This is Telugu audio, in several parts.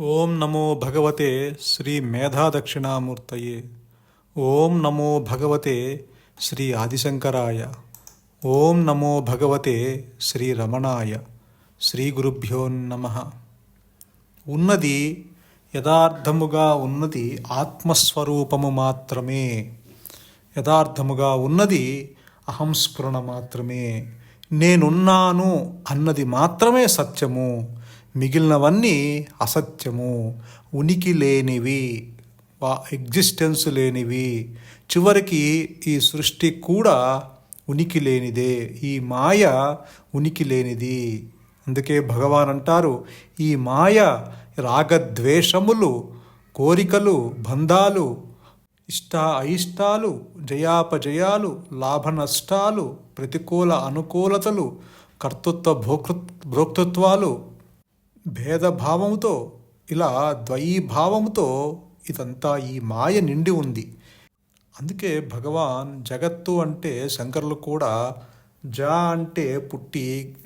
ఓం నమో భగవతే శ్రీ మేధాదక్షిణామూర్తయే. ఓం నమో భగవతే శ్రీ ఆదిశంకరాయ. ఓం నమో భగవతే శ్రీ రమణాయ. శ్రీ గురుభ్యో నమ. ఉన్నది యథార్థముగా ఉన్నది ఆత్మస్వరూపము మాత్రమే. యథార్థముగా ఉన్నది అహంస్ఫురణ మాత్రమే. నేనున్నాను అన్నది మాత్రమే సత్యము. మిగిలినవన్నీ అసత్యము. ఉనికి లేనివి వా ఎగ్జిస్టెన్స్ లేనివి. చివరికి ఈ సృష్టి కూడా ఉనికి లేనిదే. ఈ మాయ ఉనికి లేనిది. అందుకే భగవాన్ అంటారు ఈ మాయ రాగద్వేషములు కోరికలు బంధాలు ఇష్ట అయిష్టాలు జయాపజయాలు లాభ నష్టాలు ప్రతికూల అనుకూలతలు కర్తృత్వ భోక్తృ భోక్తృత్వాలు భేదభావముతో ఇలా ద్వయీభావముతో ఇదంతా ఈ మాయ నిండి ఉంది. అందుకే భగవాన్ జగత్తు అంటే శంకరులు కూడా జ అంటే పుట్టి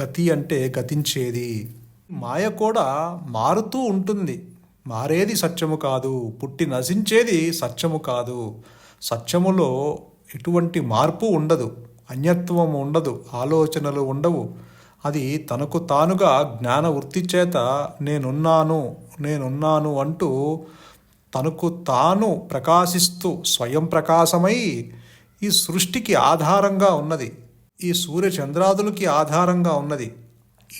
గతి అంటే గతించేది. మాయ కూడా మారుతూ ఉంటుంది. మారేది సత్యము కాదు పుట్టి నశించేది సత్యము కాదు. సత్యములో ఎటువంటి మార్పు ఉండదు అన్యత్వం ఉండదు ఆలోచనలు ఉండవు. అది తనకు తానుగా జ్ఞాన వృత్తి చేత నేనున్నాను నేనున్నాను అంటూ తనకు తాను ప్రకాశిస్తూ స్వయం ప్రకాశమై ఈ సృష్టికి ఆధారంగా ఉన్నది. ఈ సూర్య చంద్రాదులకి ఆధారంగా ఉన్నది.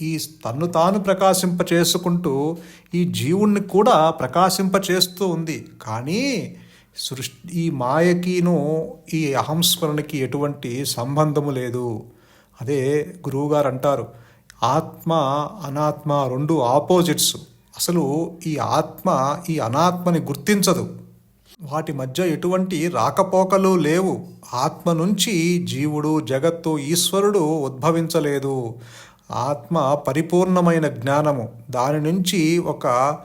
ఈ తన్ను తాను ప్రకాశింప చేసుకుంటూ ఈ జీవుణ్ణి కూడా ప్రకాశింప చేస్తూ ఉంది. కానీ సృష్టి ఈ మాయకిను ఈ అహంస్మరణకి ఎటువంటి సంబంధము లేదు. అదే గురువుగారు అంటారు ఆత్మ అనాత్మ రెండు ఆపోజిట్స్. అసలు ఈ ఆత్మ ఈ అనాత్మని గుర్తించదు. వాటి మధ్య ఎటువంటి రాకపోకలు లేవు. ఆత్మ నుంచి జీవుడు జగత్తు ఈశ్వరుడు ఉద్భవించలేదు. ఆత్మ పరిపూర్ణమైన జ్ఞానము. దాని నుంచి ఒక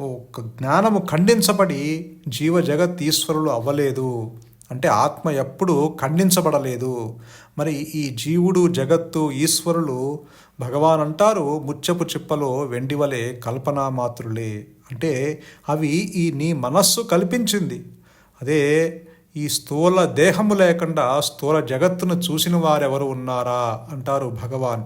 ఒక జ్ఞానము ఖండించబడి జీవ జగత్ ఈశ్వరులు అవ్వలేదు. అంటే ఆత్మ ఎప్పుడు ఖండించబడలేదు. మరి ఈ జీవుడు జగత్తు ఈశ్వరులు భగవాన్ అంటారు ముచ్చపు చిప్పలో వెండివలే కల్పనా మాత్రులే. అంటే అవి ఈ నీ మనస్సు కల్పించింది. అదే ఈ స్థూల దేహము లేకుండా స్థూల జగత్తును చూసిన వారెవరు ఉన్నారా? అంటారు భగవాన్.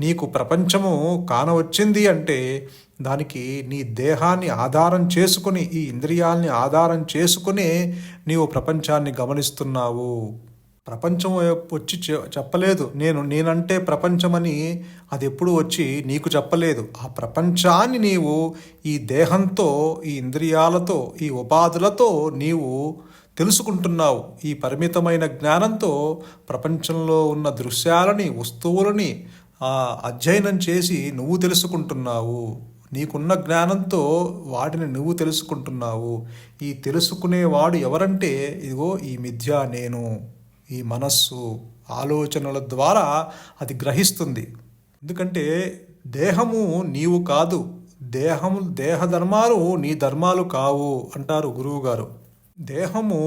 నీకు ప్రపంచము కానవచ్చింది అంటే దానికి నీ దేహాన్ని ఆధారం చేసుకుని ఈ ఇంద్రియాల్ని ఆధారం చేసుకుని నీవు ప్రపంచాన్ని గమనిస్తున్నావు. ప్రపంచం వచ్చి చెప్పలేదు. నేను నేనంటే ప్రపంచమని అది ఎప్పుడు వచ్చి నీకు చెప్పలేదు. ఆ ప్రపంచాన్ని నీవు ఈ దేహంతో ఈ ఇంద్రియాలతో ఈ ఉపాధులతో నీవు తెలుసుకుంటున్నావు. ఈ పరిమితమైన జ్ఞానంతో ప్రపంచంలో ఉన్న దృశ్యాలని వస్తువులని అధ్యయనం చేసి నువ్వు తెలుసుకుంటున్నావు. నీకున్న జ్ఞానంతో వాటిని నువ్వు తెలుసుకుంటున్నావు. ఈ తెలుసుకునేవాడు ఎవరంటే ఇదిగో ఈ మిథ్య నేను ఈ మనస్సు ఆలోచనల ద్వారా అది గ్రహిస్తుంది. ఎందుకంటే దేహము నీవు కాదు దేహము దేహ ధర్మాలు నీ ధర్మాలు కావు అంటారు గురువుగారు. దేహము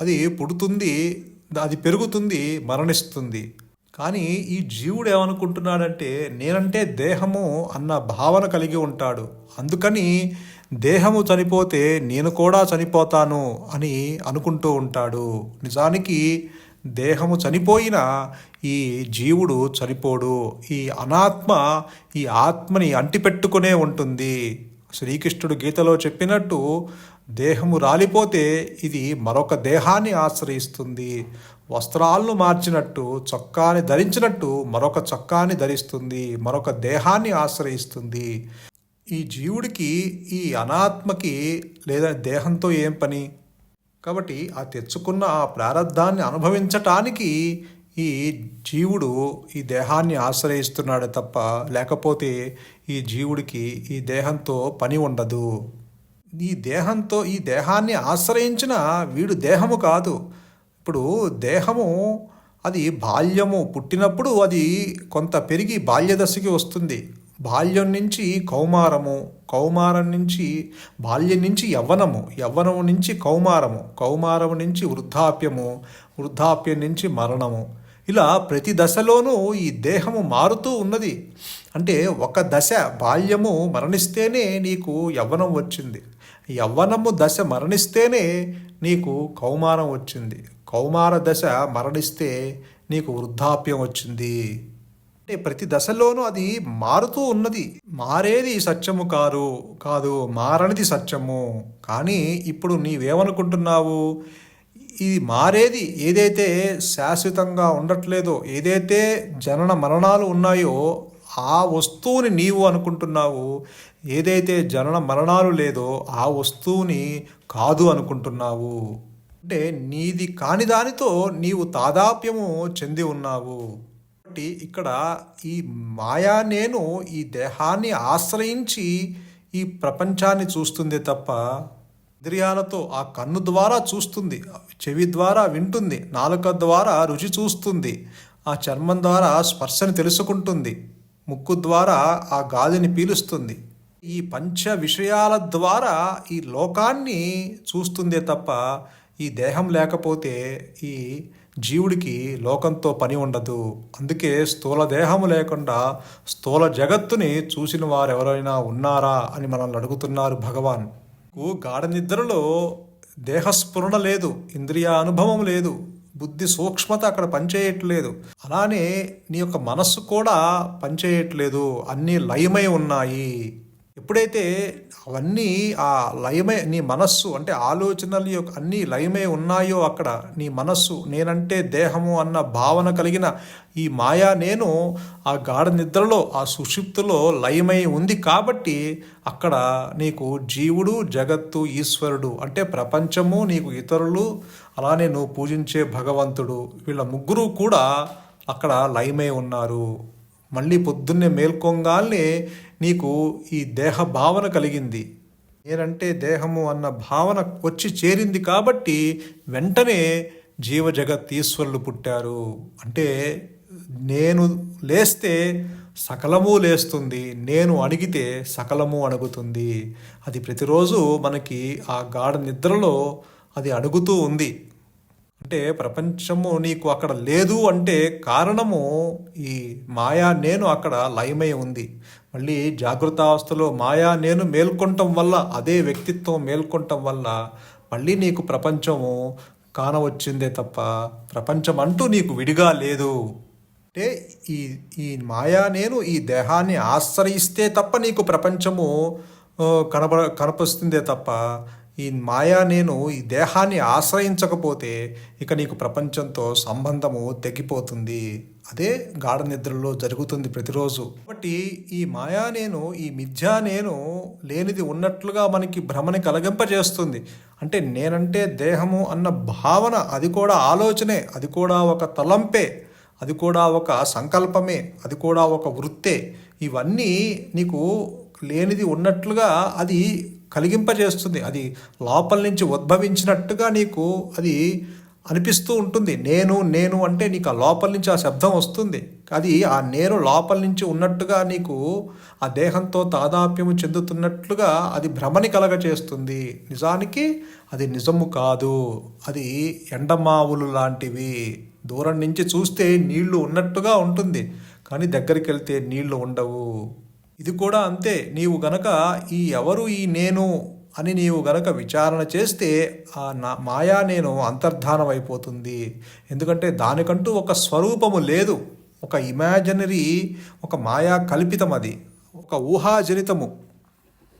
అది పుడుతుంది అది పెరుగుతుంది మరణిస్తుంది. కానీ ఈ జీవుడు ఏమనుకుంటున్నాడంటే నేనంటే దేహము అన్న భావన కలిగి ఉంటాడు. అందుకని దేహము చనిపోతే నేను కూడా చనిపోతాను అని అనుకుంటూ ఉంటాడు. నిజానికి దేహము చనిపోయిన ఈ జీవుడు చనిపోడు. ఈ అనాత్మ ఈ ఆత్మని అంటిపెట్టుకునే ఉంటుంది. శ్రీకృష్ణుడు గీతలో చెప్పినట్టు దేహము రాలిపోతే ఇది మరొక దేహాన్ని ఆశ్రయిస్తుంది. వస్త్రాలను మార్చినట్టు చొక్కాని ధరించినట్టు మరొక చొక్కాని ధరిస్తుంది మరొక దేహాన్ని ఆశ్రయిస్తుంది. ఈ జీవుడికి ఈ అనాత్మకి లేదా దేహంతో ఏం పని? కాబట్టి ఆ తెచ్చుకున్న ఆ ప్రారంధాన్ని అనుభవించటానికి ఈ జీవుడు ఈ దేహాన్ని ఆశ్రయిస్తున్నాడు తప్ప లేకపోతే ఈ జీవుడికి ఈ దేహంతో పని ఉండదు. ఈ దేహంతో ఈ దేహాన్ని ఆశ్రయించిన వీడు దేహము కాదు. ఇప్పుడు దేహము అది బాల్యము పుట్టినప్పుడు అది కొంత పెరిగి బాల్యదశకి వస్తుంది. బాల్యం నుంచి కౌమారము కౌమారం నుంచి బాల్యం నుంచి యవ్వనము యవ్వనము నుంచి కౌమారము కౌమారము నుంచి వృద్ధాప్యము వృద్ధాప్యం నుంచి మరణము. ఇలా ప్రతి దశలోనూ ఈ దేహము మారుతూ ఉన్నది. అంటే ఒక దశ బాల్యము మరణిస్తేనే నీకు యవ్వనం వచ్చింది. యవ్వనము దశ మరణిస్తేనే నీకు కౌమారం వచ్చింది. కౌమార దశ మరణిస్తే నీకు వృద్ధాప్యం వచ్చింది. అంటే ప్రతి దశలోనూ అది మారుతూ ఉన్నది. మారేది సత్యము కాదు కాదు మారనిది సత్యము. కానీ ఇప్పుడు నీవేమనుకుంటున్నావు? ఇది మారేది ఏదైతే శాశ్వతంగా ఉండట్లేదో ఏదైతే జనన మరణాలు ఉన్నాయో ఆ వస్తువుని నీవు అనుకుంటున్నావు. ఏదైతే జనన మరణాలు లేదో ఆ వస్తువుని కాదు అనుకుంటున్నావు. అంటే నీది కాని దానితో నీవు తాదాప్యము చెంది ఉన్నావు. కాబట్టి ఇక్కడ ఈ మాయా నేను ఈ దేహాన్ని ఆశ్రయించి ఈ ప్రపంచాన్ని చూస్తుంది తప్ప ఇంద్రియాలతో ఆ కన్ను ద్వారా చూస్తుంది చెవి ద్వారా వింటుంది నాలుక ద్వారా రుచి చూస్తుంది ఆ చర్మం ద్వారా స్పర్శని తెలుసుకుంటుంది ముక్కు ద్వారా ఆ గాలిని పీలుస్తుంది. ఈ పంచ విషయాల ద్వారా ఈ లోకాన్ని చూస్తుందే తప్ప ఈ దేహం లేకపోతే ఈ జీవుడికి లోకంతో పని ఉండదు. అందుకే స్థూల దేహము లేకుండా స్థూల జగత్తుని చూసిన వారు ఎవరైనా ఉన్నారా అని మనల్ని అడుగుతున్నారు భగవాన్. గాఢ నిద్రలో దేహస్ఫురణ లేదు ఇంద్రియ అనుభవం లేదు బుద్ధి సూక్ష్మత అక్కడ పనిచేయట్లేదు. అలానే నీ యొక్క మనస్సు కూడా పనిచేయట్లేదు అన్నీ లయమై ఉన్నాయి. ఎప్పుడైతే అవన్నీ ఆ లయమే నీ మనస్సు అంటే ఆలోచనలు యొక్క అన్నీ లయమే ఉన్నాయో అక్కడ నీ మనస్సు నేనంటే దేహము అన్న భావన కలిగిన ఈ మాయా నేను ఆ గాఢ నిద్రలో ఆ సుషిప్తులో లయమై ఉంది కాబట్టి అక్కడ నీకు జీవుడు జగత్తు ఈశ్వరుడు అంటే ప్రపంచము నీకు ఇతరులు అలానే నువ్వు పూజించే భగవంతుడు వీళ్ళ ముగ్గురు కూడా అక్కడ లయమై ఉన్నారు. మళ్ళీ పొద్దున్నే మేల్కొంగాల్నే నీకు ఈ దేహ భావన కలిగింది. నేనంటే దేహము అన్న భావన వచ్చి చేరింది కాబట్టి వెంటనే జీవ జగత్ ఈశ్వరులు పుట్టారు. అంటే నేను లేస్తే సకలము లేస్తుంది. నేను అణిగితే సకలము అణుగుతుంది. అది ప్రతిరోజు మనకి ఆ గాఢ నిద్రలో అది అడుగుతూ ఉంది. అంటే ప్రపంచము నీకు అక్కడ లేదు అంటే కారణము ఈ మాయా నేను అక్కడ లయమై ఉంది. మళ్ళీ జాగృతావస్థలో మాయా నేను మేల్కొనటం వల్ల అదే వ్యక్తిత్వం మేల్కొనటం వల్ల మళ్ళీ నీకు ప్రపంచము కానవచ్చిందే తప్ప ప్రపంచం అంటూ నీకు విడిగా లేదు. అంటే ఈ ఈ మాయా నేను ఈ దేహాన్ని ఆశ్రయిస్తే తప్ప నీకు ప్రపంచము కనప కనబ కనపస్తుందే తప్ప ఈ మాయా నేను ఈ దేహాన్ని ఆశ్రయించకపోతే ఇక నీకు ప్రపంచంతో సంబంధము తెగిపోతుంది. అదే గాఢ నిద్రలో జరుగుతుంది ప్రతిరోజు. కాబట్టి ఈ మాయా నేను ఈ మిథ్యా నేను లేనిది ఉన్నట్లుగా మనకి భ్రమని కలగింపజేస్తుంది. అంటే నేనంటే దేహము అన్న భావన అది కూడా ఆలోచనే అది కూడా ఒక తలంపే అది కూడా ఒక సంకల్పమే అది కూడా ఒక వృత్తే. ఇవన్నీ నీకు లేనిది ఉన్నట్లుగా అది కలిగింపజేస్తుంది. అది లోపల నుంచి ఉద్భవించినట్టుగా నీకు అది అనిపిస్తూ ఉంటుంది. నేను నేను అంటే నీకు ఆ లోపల నుంచి ఆ శబ్దం వస్తుంది. అది ఆ నేను లోపల నుంచి ఉన్నట్టుగా నీకు ఆ దేహంతో తాదాప్యము చెందుతున్నట్లుగా అది భ్రమని కలగచేస్తుంది నిజానికి అది నిజము కాదు. అది ఎండమావులు లాంటివి. దూరం నుంచి చూస్తే నీళ్ళు ఉన్నట్టుగా ఉంటుంది. కానీ దగ్గరికి వెళ్తే నీళ్ళు ఉండవు. ఇది కూడా అంతే. నీవు గనక ఈ ఎవరు ఈ నేను అని నీవు గనక విచారణ చేస్తే ఆ నా మాయా నేను అంతర్ధానం అయిపోతుంది ఎందుకంటే దానికంటూ ఒక స్వరూపము లేదు. ఒక ఇమాజినరీ ఒక మాయా కల్పితం అది. ఒక ఊహాజనితము.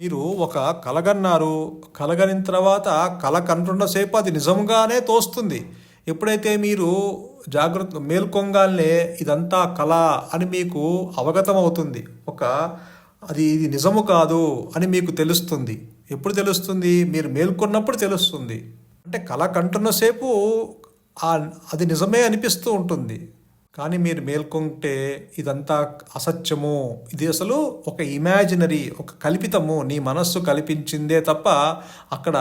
మీరు ఒక కలగన్నారు. కలగనిన తర్వాత కల కంటున్నసేపు అది నిజంగానే తోస్తుంది. ఎప్పుడైతే మీరు జాగ్రత్త మేల్కొంగానే ఇదంతా కళ అని మీకు అవగతం అవుతుంది ఒక అది ఇది నిజము కాదు అని మీకు తెలుస్తుంది. ఎప్పుడు తెలుస్తుంది? మీరు మేల్కొన్నప్పుడు తెలుస్తుంది. అంటే కళ కంటున్నసేపు అది నిజమే అనిపిస్తూ ఉంటుంది. కానీ మీరు మేల్కొంటే ఇదంతా అసత్యము. ఇది అసలు ఒక ఇమాజినరీ ఒక కల్పితము. నీ మనస్సు కల్పించిందే తప్ప అక్కడ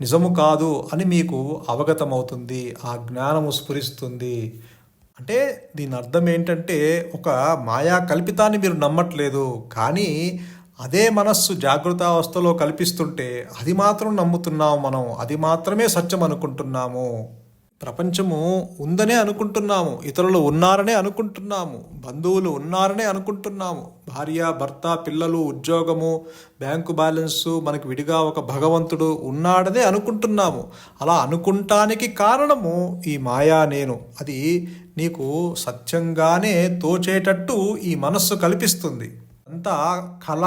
నిజము కాదు అని మీకు అవగతమవుతుంది. ఆ జ్ఞానము స్ఫురిస్తుంది. అంటే దీని అర్థం ఏంటంటే ఒక మాయా కల్పితాన్ని మీరు నమ్మట్లేదు. కానీ అదే మనస్సు జాగృతావస్థలో కల్పిస్తుంటే అది మాత్రం నమ్ముతున్నాము మనం. అది మాత్రమే సత్యం అనుకుంటున్నాము. ప్రపంచము ఉందనే అనుకుంటున్నాము ఇతరులు ఉన్నారనే అనుకుంటున్నాము బంధువులు ఉన్నారనే అనుకుంటున్నాము. భార్య భర్త పిల్లలు ఉద్యోగము బ్యాంకు బ్యాలెన్సు మనకు విడిగా ఒక భగవంతుడు ఉన్నాడనే అనుకుంటున్నాము. అలా అనుకుంటానికి కారణము ఈ మాయా నేను. అది నీకు సత్యంగానే తోచేటట్టు ఈ మనస్సు కల్పిస్తుంది. అంతా కళ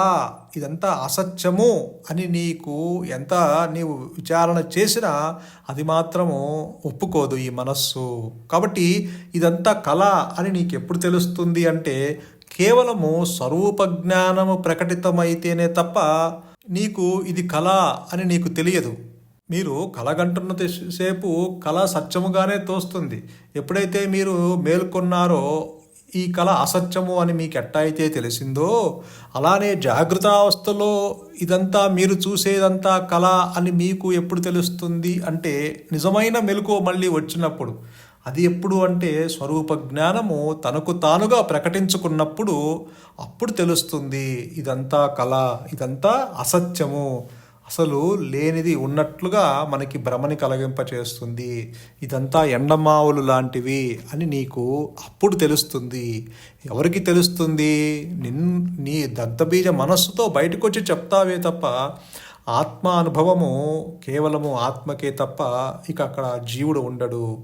ఇదంతా అసత్యము అని నీకు ఎంత నీవు విచారణ చేసినా అది మాత్రము ఒప్పుకోదు ఈ మనస్సు. కాబట్టి ఇదంతా కళ అని నీకు ఎప్పుడు తెలుస్తుంది అంటే కేవలము స్వరూప జ్ఞానము ప్రకటితమైతేనే తప్ప నీకు ఇది కళ అని నీకు తెలియదు. మీరు కలగంటున్న సేపు కళ సత్యముగానే తోస్తుంది. ఎప్పుడైతే మీరు మేల్కొన్నారో ఈ కళ అసత్యము అని మీకు ఎట్టా అయితే తెలిసిందో అలానే జాగ్రత్త అవస్థలో ఇదంతా మీరు చూసేదంతా కళ అని మీకు ఎప్పుడు తెలుస్తుంది అంటే నిజమైన మెలకు మళ్ళీ వచ్చినప్పుడు. అది ఎప్పుడు అంటే స్వరూప జ్ఞానము తనకు తానుగా ప్రకటించుకున్నప్పుడు అప్పుడు తెలుస్తుంది ఇదంతా కళ ఇదంతా అసత్యము. అసలు లేనిది ఉన్నట్లుగా మనకి భ్రమని కలిగింపచేస్తుంది. ఇదంతా ఎండమావులు లాంటివి అని నీకు అప్పుడు తెలుస్తుంది. ఎవరికి తెలుస్తుంది? నిన్ నీ దగ్ధబీజ మనస్సుతో బయటకు వచ్చి చెప్తావే తప్ప ఆత్మ అనుభవము కేవలము ఆత్మకే తప్ప ఇక అక్కడ జీవుడు ఉండడు.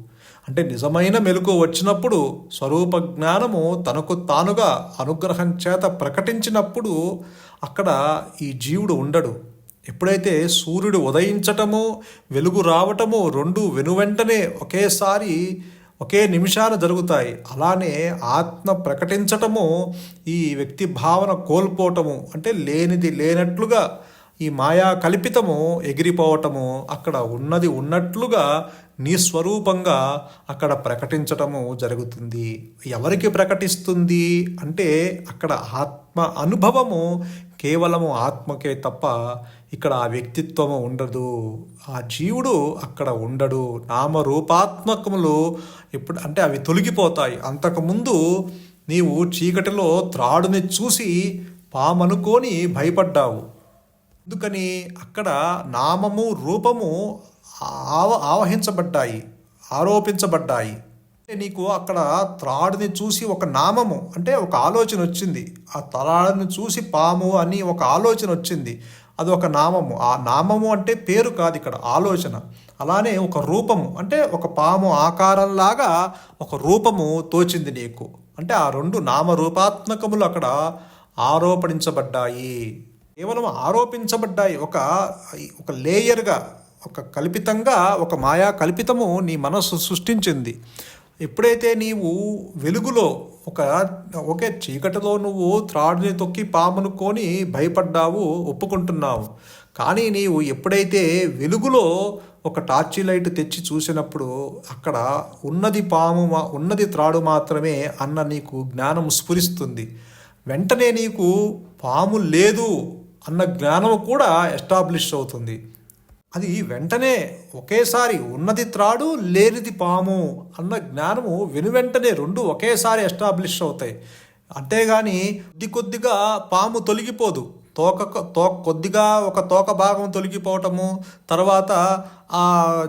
అంటే నిజమైన మెలకు వచ్చినప్పుడు స్వరూప జ్ఞానము తనకు తానుగా అనుగ్రహం చేత ప్రకటించినప్పుడు అక్కడ ఈ జీవుడు ఉండడు. ఎప్పుడైతే సూర్యుడు ఉదయించటము వెలుగు రావటము రెండు వెనువెంటనే ఒకేసారి ఒకే నిమిషాలు జరుగుతాయి. అలానే ఆత్మ ప్రకటించటము ఈ వ్యక్తి భావన కోల్పోవటము అంటే లేనిది లేనట్లుగా ఈ మాయా కల్పితము ఎగిరిపోవటము అక్కడ ఉన్నది ఉన్నట్లుగా నీ స్వరూపంగా అక్కడ ప్రకటించటము జరుగుతుంది. ఎవరికి ప్రకటిస్తుంది అంటే అక్కడ ఆత్మ అనుభవము కేవలము ఆత్మకే తప్ప ఇక్కడ ఆ వ్యక్తిత్వము ఉండదు. ఆ జీవుడు అక్కడ ఉండడు. నామరూపాత్మకములు ఇప్పుడు అంటే అవి తొలగిపోతాయి. అంతకుముందు నీవు చీకటిలో త్రాడుని చూసి పామనుకొని భయపడ్డావు. అందుకని అక్కడ నామము రూపము ఆవ ఆవహించబడ్డాయి ఆరోపించబడ్డాయి. నీకు అక్కడ త్రాడుని చూసి ఒక నామము అంటే ఒక ఆలోచన వచ్చింది. ఆ త్రాడుని చూసి పాము అని ఒక ఆలోచన వచ్చింది. అది ఒక నామము. ఆ నామము అంటే పేరు కాదు ఇక్కడ ఆలోచన. అలానే ఒక రూపము అంటే ఒక పాము ఆకారంలాగా ఒక రూపము తోచింది నీకు. అంటే ఆ రెండు నామరూపాత్మకములు అక్కడ ఆరోపణించబడ్డాయి. కేవలం ఆరోపించబడ్డాయి. ఒక ఒక లేయర్గా ఒక కల్పితంగా ఒక మాయా కల్పితము నీ మనస్సు సృష్టించింది. ఎప్పుడైతే నీవు వెలుగులో ఒక ఒకే చీకటిలో నువ్వు త్రాడుని తొక్కి పామునుకొని భయపడ్డావు ఒప్పుకుంటున్నావు. కానీ నీవు ఎప్పుడైతే వెలుగులో ఒక టార్చి లైట్ తెచ్చి చూసినప్పుడు అక్కడ ఉన్నది పాము ఉన్నది త్రాడు మాత్రమే అన్న నీకు జ్ఞానం స్ఫురిస్తుంది. వెంటనే నీకు పాము లేదు అన్న జ్ఞానం కూడా ఎస్టాబ్లిష్ అవుతుంది. అది వెంటనే ఒకేసారి ఉన్నది త్రాడు లేనిది పాము అన్న జ్ఞానము వెనువెంటనే రెండు ఒకేసారి ఎస్టాబ్లిష్ అవుతాయి. అంతేగాని కొద్ది కొద్దిగా పాము తొలగిపోదు. తోక తో కొద్దిగా ఒక తోక భాగం తొలగిపోవటము తర్వాత ఆ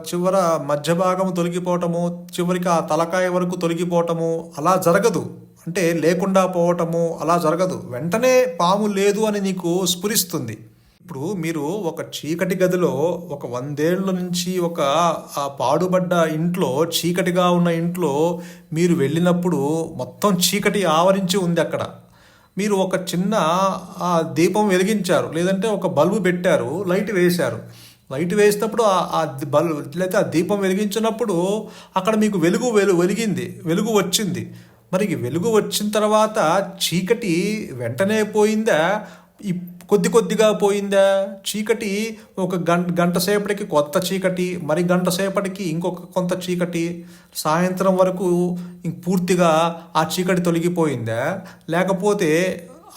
చివర మధ్య భాగం తొలగిపోవటము చివరికి ఆ తలకాయ వరకు తొలగిపోవటము అలా జరగదు. అంటే లేకుండా పోవటము అలా జరగదు. వెంటనే పాము లేదు అని నీకు స్ఫురిస్తుంది. ఇప్పుడు మీరు ఒక చీకటి గదిలో ఒక వందేళ్ళ నుంచి ఒక ఆ పాడుబడ్డ ఇంట్లో చీకటిగా ఉన్న ఇంట్లో మీరు వెళ్ళినప్పుడు మొత్తం చీకటి ఆవరించి ఉంది అక్కడ. మీరు ఒక చిన్న ఆ దీపం వెలిగించారు. లేదంటే ఒక బల్బు పెట్టారు లైట్ వేశారు. లైట్ వేసినప్పుడు ఆ బల్బు లేకపోతే ఆ దీపం వెలిగించినప్పుడు అక్కడ మీకు వెలుగు వెలు వెలిగింది. వెలుగు వచ్చింది. మరి వెలుగు వచ్చిన తర్వాత చీకటి వెంటనే పోయిందా? కొద్ది కొద్దిగా పోయిందా? చీకటి ఒక గంట గంట సేపటికి కొత్త చీకటి మరి గంట సేపటికి ఇంకొక కొంత చీకటి. సాయంత్రం వరకు పూర్తిగా ఆ చీకటి తొలగిపోయిందా? లేకపోతే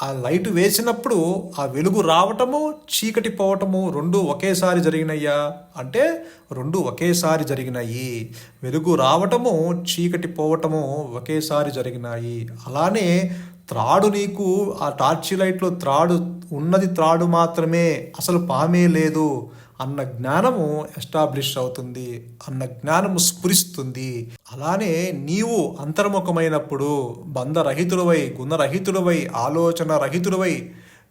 ఆ లైట్ వేసినప్పుడు ఆ వెలుగు రావటము చీకటి పోవటము రెండు ఒకేసారి జరిగినయ్యా? అంటే రెండు ఒకేసారి జరిగినాయి. వెలుగు రావటము చీకటి పోవటము ఒకేసారి జరిగినాయి. అలానే త్రాడు నీకు ఆ టార్చ్ లైట్లో త్రాడు ఉన్నది త్రాడు మాత్రమే అసలు పామే లేదు అన్న జ్ఞానము ఎస్టాబ్లిష్ అవుతుంది అన్న జ్ఞానము స్ఫురిస్తుంది. అలానే నీవు అంతర్ముఖమైనప్పుడు బంధరహితుడవై గుణరహితుడవై ఆలోచన రహితుడవై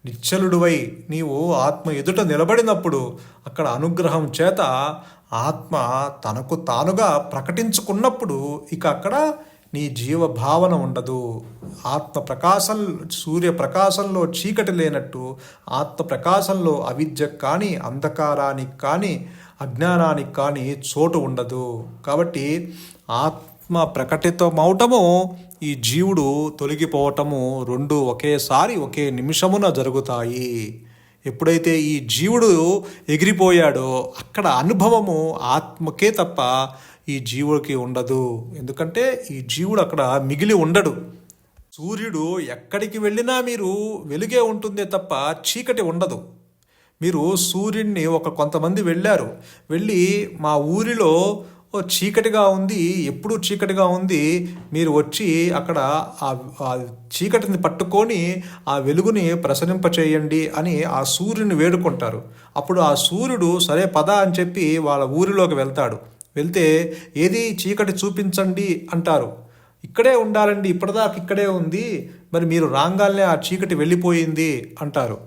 నిశ్చలుడువై నీవు ఆత్మ ఎదుట నిలబడినప్పుడు అక్కడ అనుగ్రహం చేత ఆత్మ తనకు తానుగా ప్రకటించుకున్నప్పుడు ఇక అక్కడ నీ జీవ భావన ఉండదు. ఆత్మ ప్రకాశం సూర్య ప్రకాశంలో చీకటి లేనట్టు ఆత్మ ప్రకాశంలో అవిద్య కానీ అంధకారానికి కానీ అజ్ఞానానికి కానీ చోటు ఉండదు. కాబట్టి ఆత్మ ప్రకటితమవటము ఈ జీవుడు తొలగిపోవటము రెండు ఒకేసారి ఒకే నిమిషమున జరుగుతాయి. ఎప్పుడైతే ఈ జీవుడు ఎగిరిపోయాడో అక్కడ అనుభవము ఆత్మకే తప్ప ఈ జీవుడికి ఉండదు. ఎందుకంటే ఈ జీవుడు అక్కడ మిగిలి ఉండడు. సూర్యుడు ఎక్కడికి వెళ్ళినా మీరు వెలుగే ఉంటుందే తప్ప చీకటి ఉండదు. మీరు సూర్యుడిని ఒక కొంతమంది వెళ్ళారు. వెళ్ళి మా ఊరిలో చీకటిగా ఉంది ఎప్పుడూ చీకటిగా ఉంది. మీరు వచ్చి అక్కడ ఆ చీకటిని పట్టుకొని ఆ వెలుగుని ప్రసరింపచేయండి అని ఆ సూర్యుని వేడుకుంటారు. అప్పుడు ఆ సూర్యుడు సరే పద అని చెప్పి వాళ్ళ ఊరిలోకి వెళ్తాడు. వెళ్తే ఏది చీకటి చూపించండి అంటారు. ఇక్కడే ఉండాలండి ఇప్పటిదాకా ఇక్కడే ఉంది మరి మీరు రాగానే ఆ చీకటి వెళ్ళిపోయింది అంటారు.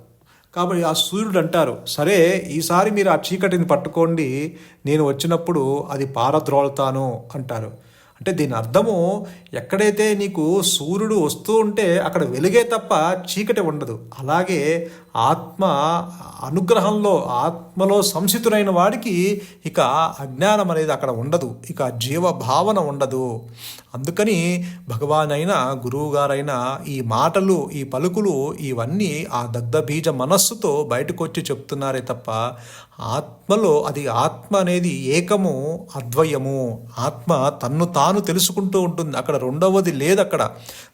కాబట్టి ఆ సూర్యుడు అంటారు సరే ఈసారి మీరు ఆ చీకటిని పట్టుకోండి నేను వచ్చినప్పుడు అది పారద్రోలుతాను అంటారు. అంటే దీని అర్థము ఎక్కడైతే నీకు సూర్యుడు వస్తూ ఉంటే అక్కడ వెలుగే తప్ప చీకటి ఉండదు. అలాగే ఆత్మ అనుగ్రహంలో ఆత్మలో సంసితుడైన వాడికి ఇక అజ్ఞానం అనేది అక్కడ ఉండదు ఇక జీవ భావన ఉండదు. అందుకని భగవాన్ అయినా గురువు గారైనా ఈ మాటలు ఈ పలుకులు ఇవన్నీ ఆ దగ్ధబీజ మనస్సుతో బయటకు వచ్చి చెప్తున్నారే తప్ప ఆత్మలో అది ఆత్మ అనేది ఏకము అద్వయము. ఆత్మ తన్ను తాను తెలుసుకుంటూ ఉంటుంది. అక్కడ రెండవది లేదు అక్కడ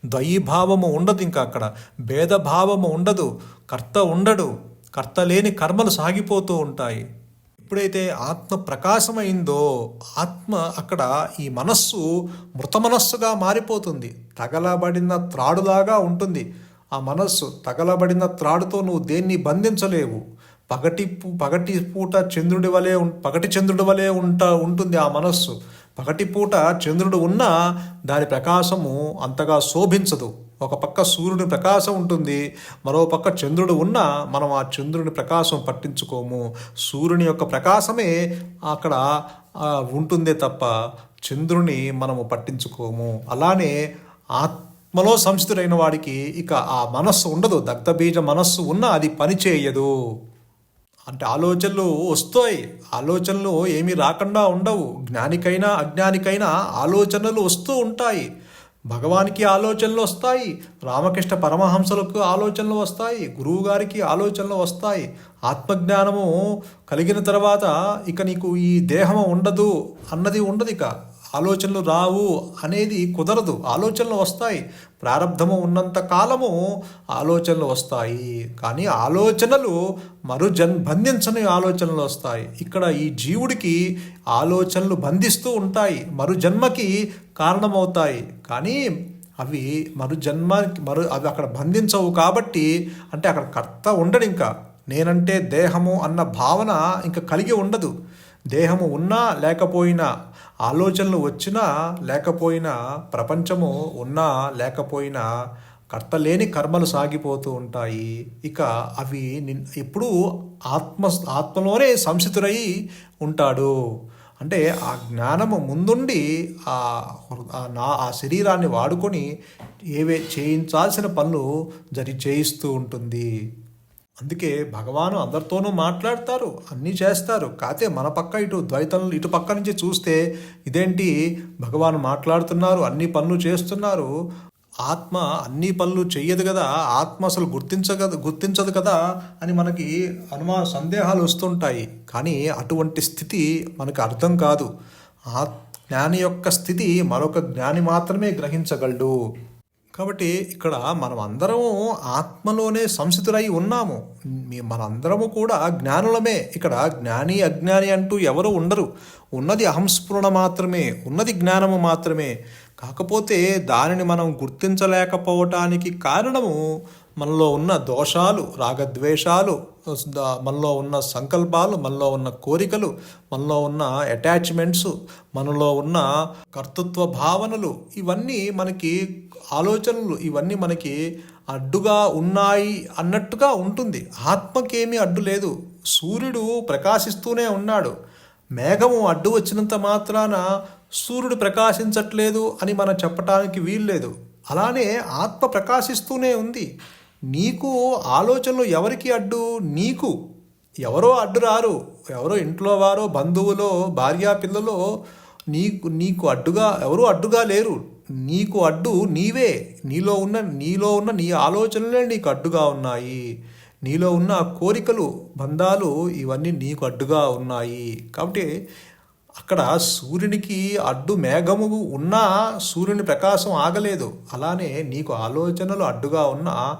ద్వయీభావము ఉండదు ఇంకా అక్కడ. భేదభావము ఉండదు. కర్త ఉండడు. కర్త లేని కర్మలు సాగిపోతూ ఉంటాయి. ఎప్పుడైతే ఆత్మ ప్రకాశమైందో ఆత్మ అక్కడ ఈ మనస్సు మృత మనస్సుగా మారిపోతుంది. తగలబడిన త్రాడులాగా ఉంటుంది. ఆ మనస్సు తగలబడిన త్రాడుతో నువ్వు దేన్ని బంధించలేవు. పగటి పూ- పగటి పూట చంద్రుడి వలె పగటి చంద్రుడి వలె ఉంటా ఉంటుంది ఆ మనస్సు. పగటి పూట చంద్రుడు ఉన్నా దాని ప్రకాశము అంతగా శోభించదు. ఒక పక్క సూర్యుని ప్రకాశం ఉంటుంది మరో పక్క చంద్రుడు ఉన్నా మనం ఆ చంద్రుని ప్రకాశం పట్టించుకోము. సూర్యుని యొక్క ప్రకాశమే అక్కడ ఉంటుందే తప్ప చంద్రుని మనము పట్టించుకోము. అలానే ఆత్మలో సంస్థుడైన వాడికి ఇక ఆ మనస్సు ఉండదు. దగ్ధబీజ మనస్సు ఉన్నా అది పని చేయదు అంటే ఆలోచనలు వస్తాయి. ఆలోచనలు ఏమీ రాకుండా ఉండవు. జ్ఞానికైనా అజ్ఞానికైనా ఆలోచనలు వస్తూ ఉంటాయి. భగవానికి ఆలోచనలు వస్తాయి. రామకృష్ణ పరమహంసలకు ఆలోచనలు వస్తాయి. గురువు గారికి ఆలోచనలు వస్తాయి. ఆత్మజ్ఞానము కలిగిన తర్వాత ఇక నీకు ఈ దేహము ఉండదు అన్నది ఉండదు ఇక. ఆలోచనలు రావు అనేది కుదరదు. ఆలోచనలు వస్తాయి. ప్రారంధము ఉన్నంత కాలము ఆలోచనలు వస్తాయి. కానీ ఆలోచనలు మరు జన్ బంధించని ఆలోచనలు వస్తాయి. ఇక్కడ ఈ జీవుడికి ఆలోచనలు బంధిస్తూ ఉంటాయి. మరు జన్మకి కారణమవుతాయి. కానీ అవి మరు జన్మ మరు అవి అక్కడ బంధించవు కాబట్టి అంటే అక్కడ కర్త ఉండడు ఇంకా. నేనంటే దేహము అన్న భావన ఇంకా కలిగి ఉండదు. దేహము ఉన్నా లేకపోయినా ఆలోచనలు వచ్చినా లేకపోయినా ప్రపంచము ఉన్నా లేకపోయినా కర్త లేని కర్మలు సాగిపోతూ ఉంటాయి. ఇక అవి నిన్ ఎప్పుడూ ఆత్మ ఆత్మలోనే సంసితురై ఉంటాడు. అంటే ఆ జ్ఞానము ముందుండి ఆ నా ఆ శరీరాన్ని వాడుకొని ఏవే చేయించాల్సిన పనులు జరి చేయిస్తూ ఉంటుంది. అందుకే భగవాను అందరితోనూ మాట్లాడతారు అన్నీ చేస్తారు. కాతే మన పక్క ఇటు ద్వైతం ఇటు పక్క నుంచి చూస్తే ఇదేంటి? భగవాను మాట్లాడుతున్నారు అన్ని పనులు చేస్తున్నారు. ఆత్మ అన్ని పనులు చెయ్యదు కదా ఆత్మ అసలు గుర్తించగ గుర్తించదు కదా అని మనకి అనుమా సందేహాలు వస్తుంటాయి. కానీ అటువంటి స్థితి మనకు అర్థం కాదు. ఆ జ్ఞాని యొక్క స్థితి మరొక జ్ఞాని మాత్రమే గ్రహించగలడు. కాబట్టి ఇక్కడ మనం అందరము ఆత్మలోనే సంసితులై ఉన్నాము. మనందరము కూడా జ్ఞానులమే. ఇక్కడ జ్ఞాని అజ్ఞాని అంటూ ఎవరు ఉండరు. ఉన్నది అహంస్ఫురణ మాత్రమే ఉన్నది జ్ఞానము మాత్రమే. కాకపోతే దానిని మనం గుర్తించలేకపోవటానికి కారణము మనలో ఉన్న దోషాలు రాగద్వేషాలు మనలో ఉన్న సంకల్పాలు మనలో ఉన్న కోరికలు మనలో ఉన్న అటాచ్మెంట్స్ మనలో ఉన్న కర్తృత్వ భావనలు ఇవన్నీ మనకి ఆలోచనలు ఇవన్నీ మనకి అడ్డుగా ఉన్నాయి అన్నట్టుగా ఉంటుంది. ఆత్మకేమీ అడ్డు లేదు. సూర్యుడు ప్రకాశిస్తూనే ఉన్నాడు. మేఘము అడ్డు వచ్చినంత మాత్రాన సూర్యుడు ప్రకాశించట్లేదు అని మనం చెప్పటానికి వీల్లేదు. అలానే ఆత్మ ప్రకాశిస్తూనే ఉంది. నీకు ఆలోచనలు ఎవరికి అడ్డు? నీకు. ఎవరో అడ్డు రారు. ఎవరో ఇంట్లో వారో బంధువులో భార్యా పిల్లలో నీకు నీకు అడ్డుగా ఎవరూ అడ్డుగా లేరు. నీకు అడ్డు నీవే. నీలో ఉన్న నీలో ఉన్న నీ ఆలోచనలే నీకు అడ్డుగా ఉన్నాయి. నీలో ఉన్న కోరికలు బంధాలు ఇవన్నీ నీకు అడ్డుగా ఉన్నాయి. కాబట్టి అక్కడ సూర్యునికి అడ్డు మేఘము ఉన్నా సూర్యుని ప్రకాశం ఆగలేదు. అలానే నీకు ఆలోచనలు అడ్డుగా ఉన్న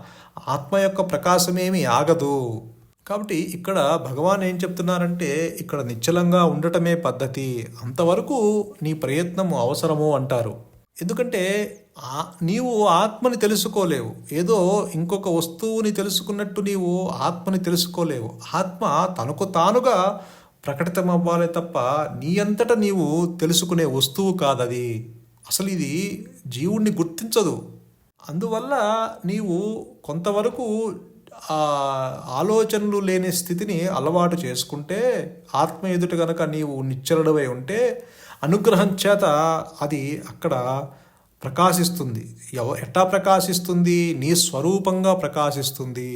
ఆత్మ యొక్క ప్రకాశమేమి ఆగదు. కాబట్టి ఇక్కడ భగవాన్ ఏం చెప్తున్నారంటే ఇక్కడ నిశ్చలంగా ఉండటమే పద్ధతి అంతవరకు నీ ప్రయత్నము అవసరము అంటారు. ఎందుకంటే ఆ- నీవు ఆత్మని తెలుసుకోలేవు. ఏదో ఇంకొక వస్తువుని తెలుసుకున్నట్టు నీవు ఆత్మని తెలుసుకోలేవు. ఆత్మ తనకు తానుగా ప్రకటితమవ్వాలి తప్ప నీ అంతటా నీవు తెలుసుకునే వస్తువు కాదది. అసలు ఇది జీవుణ్ణి గుర్తించదు. అందువల్ల నీవు కొంతవరకు ఆ ఆలోచనలు లేని స్థితిని అలవాటు చేసుకుంటే ఆత్మ ఎదుట కనుక నీవు నిచ్చలడవై ఉంటే అనుగ్రహం చేత అది అక్కడ ప్రకాశిస్తుంది. ఎవ ఎట్టా ప్రకాశిస్తుంది? నీ స్వరూపంగా ప్రకాశిస్తుంది.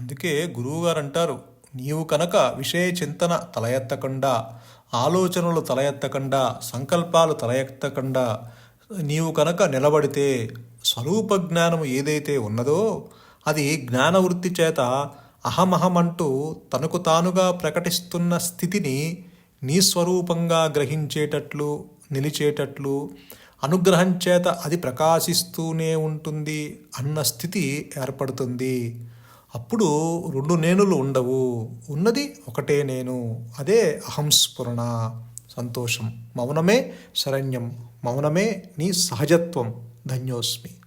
అందుకే గురువుగారు అంటారు నీవు కనుక విషయ చింతన తల ఎత్తకుండా ఆలోచనలు తల ఎత్తకుండా సంకల్పాలు తల ఎత్తకుండా నీవు కనుక నిలబడితే స్వరూప జ్ఞానం ఏదైతే ఉన్నదో అది జ్ఞానవృత్తి చేత అహమహమంటూ తనకు తానుగా ప్రకటిస్తున్న స్థితిని నీ స్వరూపంగా గ్రహించేటట్లు నిలిచేటట్లు అనుగ్రహం చేత అది ప్రకాశిస్తూనే ఉంటుంది అన్న స్థితి ఏర్పడుతుంది. అప్పుడు రెండు నేనులు ఉండవు ఉన్నది ఒకటే నేను అదే అహంస్ఫురణ సంతోషం. మౌనమే శరణ్యం. మౌనమే నీ సహజత్వం. ధన్యోస్మి.